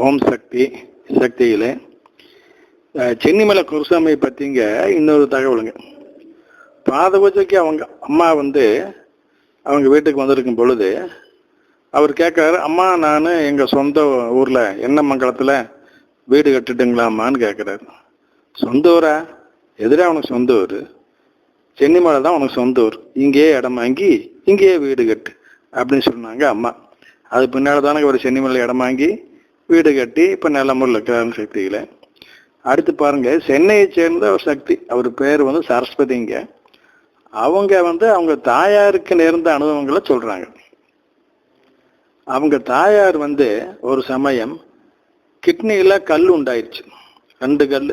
ஓம் சக்தி சக்தியில். சென்னிமலை குருசாமியை பற்றிங்க இன்னொரு தகவலுங்க. பாத பூஜைக்கு அவங்க அம்மா வந்து அவங்க வீட்டுக்கு வந்திருக்கும் பொழுது அவர் கேட்குறாரு அம்மா நான் எங்கள் சொந்த ஊரில் என்ன மங்கலத்தில் வீடு கட்டுட்டுங்களாம்மான்னு கேட்குறாரு. சொந்த ஊரா? எதிரே அவனுக்கு சொந்த ஊர்? சென்னிமலை தான் உனக்கு சொந்த ஊர். இங்கேயே இடம் வாங்கி இங்கேயே வீடு கட்டு. அப்படின்னு சொன்னாங்க அம்மா. அது பின்னால் தானே ஒரு சென்னிமலை இடம் வாங்கி வீடு கட்டி இப்போ நல்லமுறையில் இருக்கிறாரு சக்தியில். அடுத்து பாருங்கள் சென்னையை சேர்ந்த ஒரு சக்தி. அவர் பேர் வந்து சரஸ்வதிங்க. அவங்க வந்து அவங்க தாயாருக்கு நேர்ந்த அனுபவங்களை சொல்கிறாங்க அவங்க தாயார் வந்து ஒரு சமயம் கிட்னியில் கல் உண்டாயிருச்சு. ரெண்டு கல்.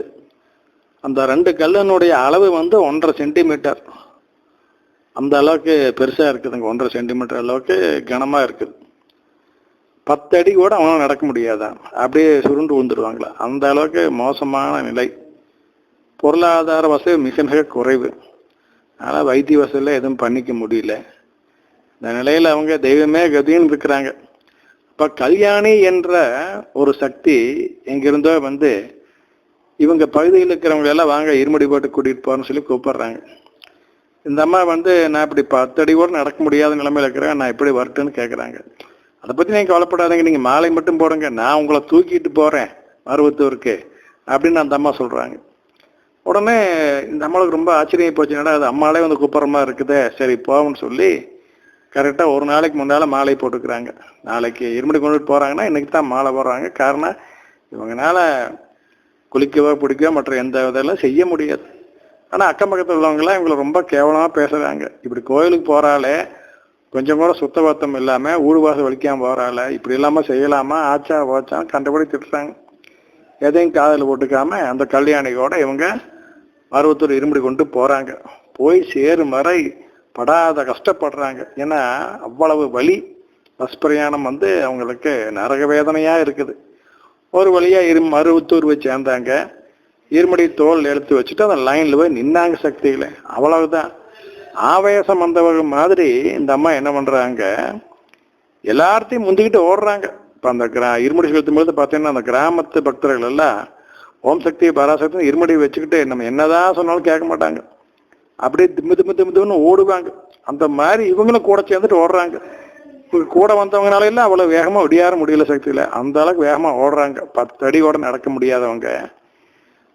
அந்த ரெண்டு கல்லினுடைய அளவு வந்து ஒன்றரை சென்டிமீட்டர். அந்த அளவுக்கு பெருசாக இருக்குதுங்க ஒன்றரை சென்டிமீட்டர் அளவுக்கு கனமாக இருக்குது. பத்து அடி கூட அவனால் நடக்க முடியாதான் அப்படியே சுருண்டு விழுந்துருவாங்களா? அந்த அளவுக்கு மோசமான நிலை. பொருளாதார வசதி மிக மிக குறைவு. ஆனால் வைத்திய வசதியில் எதுவும் பண்ணிக்க முடியல. இந்த நிலையில் அவங்க தெய்வமே கதின்னு இருக்கிறாங்க. இப்போ கல்யாணி என்ற ஒரு சக்தி எங்கிருந்தோ வந்து இவங்க பகுதியில் இருக்கிறவங்க எல்லாம் வாங்க இருமுடி போட்டு கூட்டிகிட்டு போறேன்னு சொல்லி கூப்பிடுறாங்க. இந்த அம்மா வந்து நான் இப்படி பத்து அடி கூட நடக்க முடியாத நிலைமையில் இருக்கிறேன். நான் எப்படி வரட்டுன்னு கேட்குறாங்க அதை பற்றி நீங்கள் கவலைப்படாதீங்க. நீங்கள் மாலை மட்டும் போடுங்க. நான் உங்களை தூக்கிட்டு போகிறேன் மருவத்தூருக்கு அப்படின்னு அந்த அம்மா சொல்கிறாங்க உடனே இந்த அம்மாவுக்கு ரொம்ப ஆச்சரியம் போச்சு. என்னடா அது அம்மாலே வந்து கூப்பிட்ற இருக்குதே. சரி போவோம்னு சொல்லி கரெக்டாக ஒரு நாளைக்கு முன்னால் மாலை போட்டுக்கிறாங்க. நாளைக்கு இருமடி கொண்டுட்டு போகிறாங்கன்னா இன்றைக்கி தான் மாலை போடுறாங்க. காரணம் இவங்கனால குளிக்கவோ பிடிக்கவோ மற்ற எந்த இதெல்லாம் செய்ய முடியாது. ஆனால் அக்கம் பக்கத்தில் உள்ளவங்களாம் இவங்களை ரொம்ப கேவலமாக பேசுகிறாங்க இப்படி கோயிலுக்கு போகிறாலே கொஞ்சம் கூட சுத்தபத்தம் இல்லாமல் ஊடுவாசம் வலிக்காமல் போகிறால இப்படி இல்லாமல் செய்யலாமா? ஆச்சா ஓச்சா கண்டபடி திட்டுறாங்க. எதையும் காதில் போட்டுக்காம அந்த கல்யாணியோட இவங்க மருவத்தூர் இருமுடி கொண்டு போகிறாங்க போய் சேரும் வரை படாத கஷ்டப்படுறாங்க. ஏன்னா அவ்வளவு வலி. பஸ் பிரயாணம் வந்து அவங்களுக்கு நரக வேதனையாக இருக்குது. ஒரு வழியா இரு மருவத்தூர் போய் சேர்ந்தாங்க. இருமடி தோல் எடுத்து வச்சுட்டு அந்த லைன்ல போய் நின்னாங்க சக்தியில. அவ்வளவுதான். ஆவேசம் வந்தவங்க மாதிரி இந்த அம்மா என்ன பண்றாங்க? எல்லார்த்தையும் முந்திக்கிட்டு ஓடுறாங்க. இப்போ அந்த கிரா இருமுடி செலுத்தும் பொழுது பார்த்தீங்கன்னா அந்த கிராமத்து பக்தர்கள் எல்லாம் ஓம் சக்தி பராசக்தி இருமுடி வச்சுக்கிட்டு நம்ம என்னதான் சொன்னாலும் கேட்க மாட்டாங்க. அப்படியே திம்மு திம்மு திம்மு திம்முன்னு ஓடுவாங்க. அந்த மாதிரி இவங்களும் கூட சேர்ந்துட்டு ஓடுறாங்க. கூட வந்தவங்கனால எல்லாம் அவ்வளோ வேகமாக ஒடியார முடியல சக்தியில். அந்த அளவுக்கு வேகமாக ஓடுறாங்க. பத்து அடி கூட நடக்க முடியாதவங்க.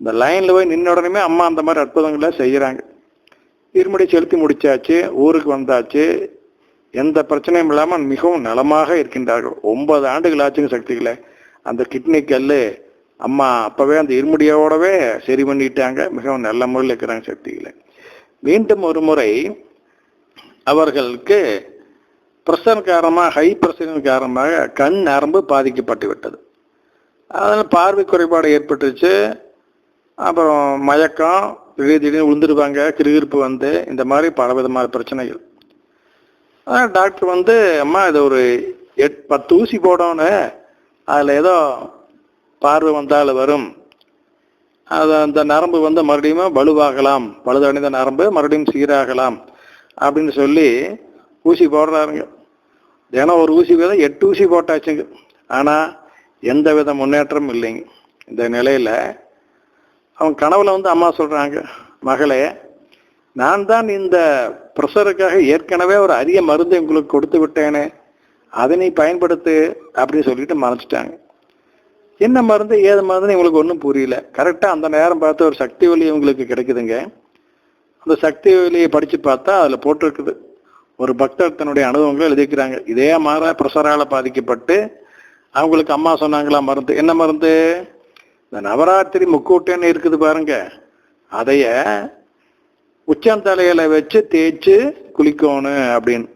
இந்த லைனில் போய் நின்ன உடனே அம்மா அந்த மாதிரி அற்புதங்களை செய்கிறாங்க இருமுடி செலுத்தி முடிச்சாச்சு ஊருக்கு வந்தாச்சு. எந்த பிரச்சனையும் இல்லாமல் மிகவும் நலமாக இருக்கின்றார்கள். ஒன்பது ஆண்டுகள் ஆச்சுங்க சக்திகளை. அந்த கிட்னி கல்லு அம்மா அப்பவே அந்த இருமுடியோடவே சரி பண்ணிட்டாங்க. மிகவும் நல்ல முறையில் இருக்கிறாங்க சக்திகளை. மீண்டும் ஒரு முறை அவர்களுக்கு பிரஷர் காரணமாக ஹை பிரஷரின் காரணமாக கண் நரம்பு பாதிக்கப்பட்டு விட்டது. அதனால் பார்வை குறைபாடு ஏற்பட்டுச்சு அப்புறம் மயக்கம் திடீர் திடீர்னு விழுந்துருவாங்க கிருகிருப்பு வந்து இந்த மாதிரி பல விதமான பிரச்சனைகள். ஆனால் டாக்டர் வந்து அம்மா இது ஒரு எட் பத்து ஊசி போடணும் அதில் ஏதோ பார்வை வந்தால் வரும். அது அந்த நரம்பு வந்து மறுபடியும் வலுவாகலாம். பழுதடைந்த நரம்பு மறுபடியும் சீராகலாம். அப்படின்னு சொல்லி ஊசி போடுறாருங்க. தினம் ஒரு ஊசி வித எட்டு ஊசி போட்டாச்சுங்க. ஆனால் எந்த வித முன்னேற்றமும் இல்லைங்க. இந்த நிலையில் அவன் கனவுல வந்து அம்மா சொல்றாங்க மகளே நான் தான் இந்த ப்ரெஷருக்காக ஏற்கனவே ஒரு அரிய மருந்து உங்களுக்கு கொடுத்து விட்டேனே அதை நீ பயன்படுத்து அப்படின்னு சொல்லிட்டு மறைச்சிட்டாங்க. என்ன மருந்து ஏது மருந்துன்னு இவங்களுக்கு ஒன்றும் புரியல. கரெக்டாக அந்த நேரம் பார்த்து ஒரு சக்தி ஒலி இவங்களுக்கு கிடைக்குதுங்க. அந்த சக்தி ஒலியை படித்து பார்த்தா அதில் போட்டிருக்குது. ஒரு பக்தர் தன்னுடைய அனுபவங்களை எழுதிக்கிறாங்க. இதே மாதிரி ப்ரெஷரால் பாதிக்கப்பட்டு அவங்களுக்கு அம்மா சொன்னாங்களா மருந்து? என்ன மருந்து? இந்த நவராத்திரி முக்கூட்டன்னு இருக்குது பாருங்க. அதைய உச்சந்தலையில வச்சு தேய்ச்சி குளிக்கணும் அப்படின்னு.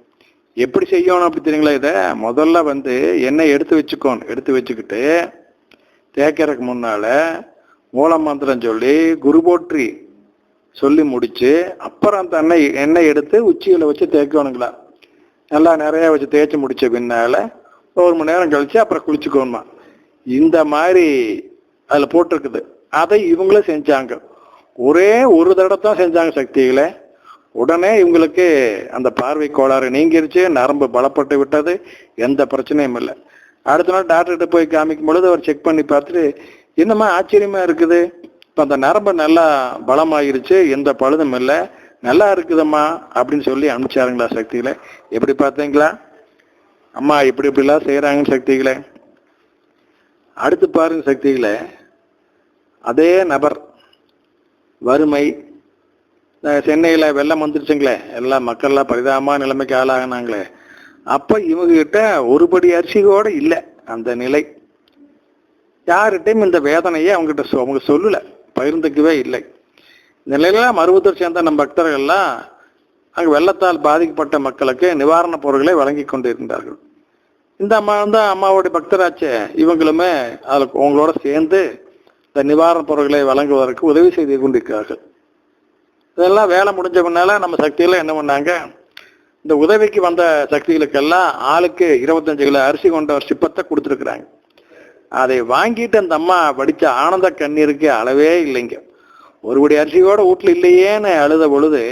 எப்படி செய்யணும் அப்படி தெரியுங்களா இதை? முதல்ல வந்து எண்ணெய் எடுத்து வச்சுக்கோணும். எடுத்து வச்சுக்கிட்டு தேய்க்கறதுக்கு முன்னால மூல மந்திரம் சொல்லி குரு போற்றி சொல்லி முடிச்சு அப்புறம் அந்த எண்ணெய் எண்ணெய் எடுத்து உச்சியில் வச்சு தேய்க்கணுங்களா? நல்லா நிறையா வச்சு தேய்ச்சி முடிச்ச பின்னால் ஒரு மணி நேரம் கழிச்சு அப்புறம் குளிச்சுக்கோணுமா? இந்த மாதிரி அதுல போட்டிருக்குது. அதை இவங்களும் செஞ்சாங்க. ஒரே ஒரு தடவை தான் செஞ்சாங்க சக்திகளை. உடனே இவங்களுக்கு அந்த பார்வை கோளாறு நீங்கிருச்சு. நரம்பு பலப்பட்டு விட்டது. எந்த பிரச்சனையும் இல்லை. அடுத்த நாள் டாக்டர்கிட்ட போய் காமிக்கும் பொழுது அவர் செக் பண்ணி பார்த்துட்டு என்னம்மா ஆச்சரியமா இருக்குது? இப்போ அந்த நரம்பு நல்லா பலமாயிருச்சு. எந்த பழுதும் இல்லை. நல்லா இருக்குதம்மா அப்படின்னு சொல்லி அனுப்பிச்சாருங்களா சக்திகளை. எப்படி பார்த்தீங்களா? அம்மா இப்படி இப்படிலாம் செய்கிறாங்கன்னு சக்திகளை. அடுத்து பாருங்க சக்திகளை அதே நபர் வறுமை சென்னையில் வெள்ளம் வந்துருச்சுங்களே எல்லா மக்கள்லாம் பரிதாபமான நிலைமைக்கு ஆளாகினாங்களே அப்போ இவங்ககிட்ட ஒருபடி ஒரு படி அரிசி கூட இல்லை அந்த நிலை. யார்கிட்டையும் இந்த வேதனையை அவங்ககிட்ட சொ- அவங்க சொல்லலை பகிர்ந்துக்கவே இல்லை. இந்த நிலையில மருவத்தூர் சேர்ந்த நம்ம பக்தர்கள்லாம் அங்கே வெள்ளத்தால் பாதிக்கப்பட்ட மக்களுக்கு நிவாரணப் பொருட்களை வழங்கி கொண்டிருந்தார்கள். இந்த அம்மா தான் அம்மாவுடைய பக்தராச்சே. இவங்களுமே அதில் உங்களோட சேர்ந்து இந்த நிவாரணப் பொருட்களை வழங்குவதற்கு உதவி செய்து கொண்டிருக்கிறார்கள். இதெல்லாம் வேலை முடிஞ்ச பின்னால நம்ம சக்தியில் என்ன பண்ணாங்க? இந்த உதவிக்கு வந்த சக்திகளுக்கெல்லாம் ஆளுக்கு இருபத்தஞ்சு கிலோ அரிசி கொண்ட ஒரு சிப்பத்தை கொடுத்துருக்குறாங்க. அதை வாங்கிட்டு அந்த அம்மா படித்த ஆனந்த கண்ணீருக்கு அளவே இல்லைங்க. ஒருபடி அரிசியோட வீட்டில் இல்லையேன்னு அழுத பொழுது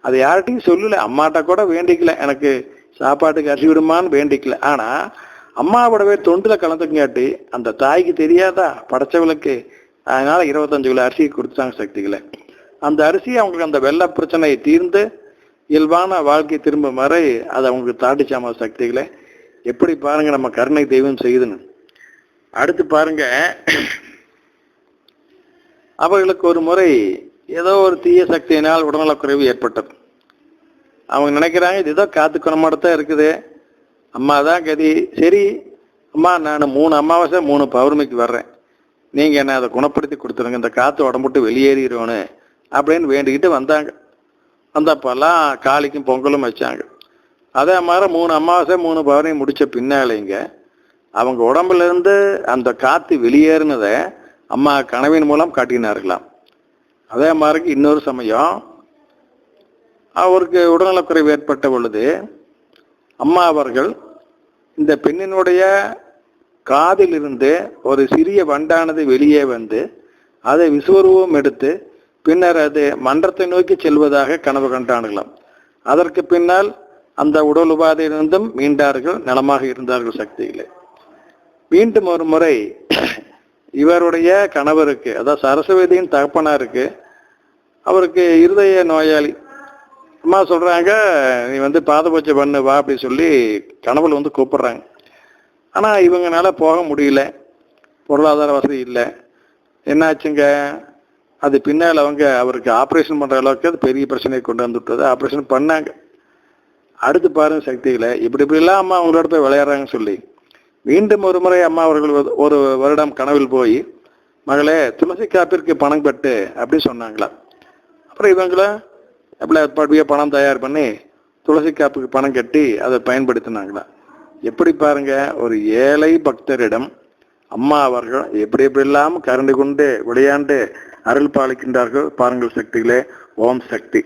அது யார்கிட்டையும் சொல்லலை. அம்மாட்ட கூட வேண்டிக்கல. எனக்கு சாப்பாட்டுக்கு அரிசி விடுமான்னு வேண்டிக்கல. ஆனா அம்மாவோடவே தொண்டுல கலந்துங்காட்டி அந்த தாய்க்கு தெரியாதா படைச்சவளுக்கு? அதனால இருபத்தஞ்சு கிலோ அரிசி கொடுத்தாங்க சக்திகளை. அந்த அரிசி அவங்களுக்கு அந்த வெள்ள பிரச்சனை தீர்ந்து இயல்பான வாழ்க்கை திரும்ப வரை அது அவங்களுக்கு தாட்டிச்சாம சக்திகளை. எப்படி பாருங்க நம்ம கருணை தெய்வம் செய்யுதுன்னு அடுத்து பாருங்க அவர்களுக்கு ஒரு முறை ஏதோ ஒரு தீய சக்தியினால் உடல்நலக்குறைவு ஏற்பட்டது. அவங்க நினைக்கிறாங்க இது ஏதோ காத்து தான் இருக்குது. அம்மா தான் கதி. சரி அம்மா நான் மூணு அமாவாசை மூணு பௌர்ணமிக்கு வர்றேன். நீங்கள் என்ன அதை குணப்படுத்தி கொடுத்துருங்க இந்த காற்று உடம்புட்டு வெளியேறிடுவோன்னு அப்படின்னு வேண்டிக்கிட்டு வந்தாங்க. வந்தப்பெல்லாம் காளிக்கும் பொங்கலும் வச்சாங்க. அதே மாதிரி மூணு அமாவாசை மூணு பௌர்ணமி முடித்த பின்னாலேங்க அவங்க உடம்புலேருந்து அந்த காற்று வெளியேறினதை அம்மா கனவின் மூலம் காட்டினார்களாம். அதே மாதிரி இன்னொரு சமயம் அவருக்கு உடல்நலக்குறைவு ஏற்பட்ட பொழுது அம்மா அவர்கள் இந்த பெண்ணினுடைய காதிலிருந்து ஒரு சிறிய வண்டானது வெளியே வந்து அதை விசுவரூபம் எடுத்து பின்னர் அது மன்றத்தை நோக்கி செல்வதாக கனவு கண்டார்களாம். அதற்கு பின்னால் அந்த உடல் உபாதையிலிருந்தும் மீண்டார்கள் நலமாக இருந்தார்கள் சக்தியிலே. மீண்டும் ஒரு முறை இவருடைய கணவருக்கு அதாவது சரஸ்வதியின் தகப்பனாருக்கு அவருக்கு இருதய நோயாளி அம்மா சொல்கிறாங்க நீ வந்து பாதபூஜை பண்ணு வா அப்படி சொல்லி கனவுல வந்து கூப்பிடுறாங்க. ஆனால் இவங்கனால போக முடியல. பொருளாதார வசதி இல்லை. என்னாச்சுங்க? அது பின்னால் அவங்க அவருக்கு ஆப்ரேஷன் பண்ணுற அளவுக்கு அது பெரிய பிரச்சனையை கொண்டு வந்துவிட்டது ஆப்ரேஷன் பண்ணாங்க. அடுத்து பாருங்க சக்திகளை இப்படி இப்படிலாம் அம்மா அவங்களோட போய் விளையாடுறாங்கன்னு சொல்லி. மீண்டும் ஒரு முறை அம்மா அவர்கள் ஒரு- வருடம் கனவில் போய் மகளே துளசி காப்பிற்கு பணம் பெட்டு அப்படின்னு சொன்னாங்களா அப்புறம் இவங்கள எப்படி பணம் தயார் பண்ணி துளசி காப்புக்கு பணம் கட்டி அதை பயன்படுத்தினாங்களா எப்படி பாருங்க ஒரு ஏழை பக்தரிடம் அம்மா அவர்கள் எப்படி எப்படியெல்லாம் கரண்டு கொண்டு விளையாண்டு அருள் பாலிக்கின்றார்கள் பாருங்கள் சக்திகளே ஓம் சக்தி.